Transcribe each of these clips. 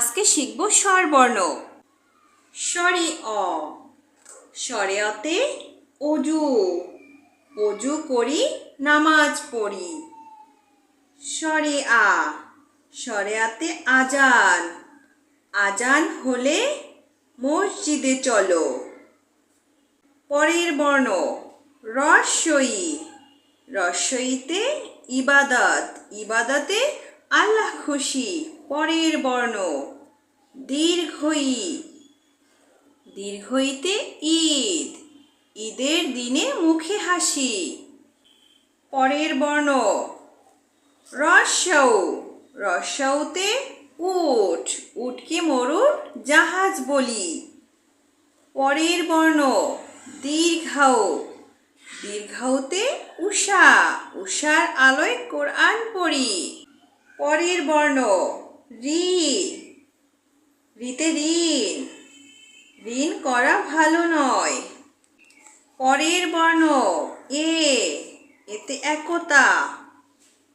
আজকে শিখব স্বরবর্ণ স্বরে অ। স্বরে অতে অজু। অজু করি, নামাজ পড়ি। স্বরে আ। স্বরে আতে আজান। আজান হলে মসজিদে চলো। পরের বর্ণ রস্বই রস্বইতে ইবাদত। ইবাদতে আল্লাহ খুশি, পরের বর্ণ। দীর্ঘই। দীর্ঘইতে ঈদ। ঈদের দিনে মুখে হাসি। পরের বর্ণ। রস্যৌ রস্যৌতে উট। উটকে মরুর জাহাজ বলি। পরের বর্ণ। দীর্ঘাও। দীর্ঘাউতে উষা। উষার আলোয় কোরআন পড়ি। পরের বর্ণ রি রিতে ঋণ। ঋণ করা ভালো নয়। পরের বর্ণ, এ। এতে একতা।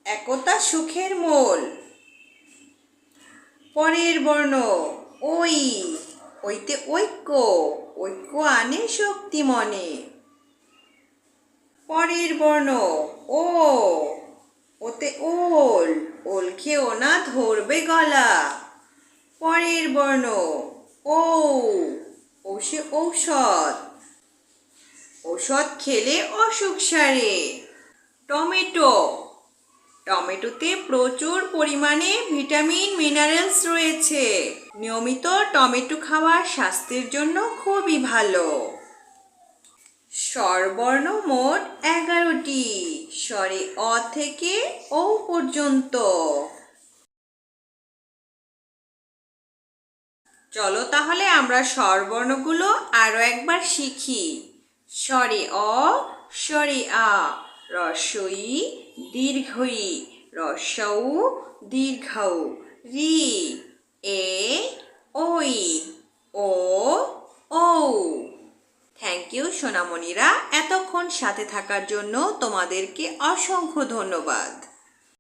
একতা সুখের মূল। পরের বর্ণ ওই ওইতে ঐক্য। ঐক্য আনে শক্তি মনে। পরের বর্ণ, ও। ওতে ওল। খেও না ধরবে গলা। পরের বর্ণ ও ঔষে ঔষধ। ঔষধ খেলে অসুখ সারে। টমেটো। টমেটোতে প্রচুর পরিমাণে ভিটামিন, মিনারেলস রয়েছে। নিয়মিত টমেটো খাওয়া স্বাস্থ্যের জন্য খুবই ভালো। স্বরবর্ণ মোট এগারোটি। স্বরে অ থেকে ও পর্যন্ত। চলো তাহলে আমরা স্বরবর্ণগুলো আরও একবার শিখি। স্বরে অ, স্বরে আ রস্বই দীর্ঘই রস্যৌ দীর্ঘৌ রি, এ ওই সোনামণিরা এতক্ষণ সাথে থাকার জন্য তোমাদেরকে অসংখ্য ধন্যবাদ।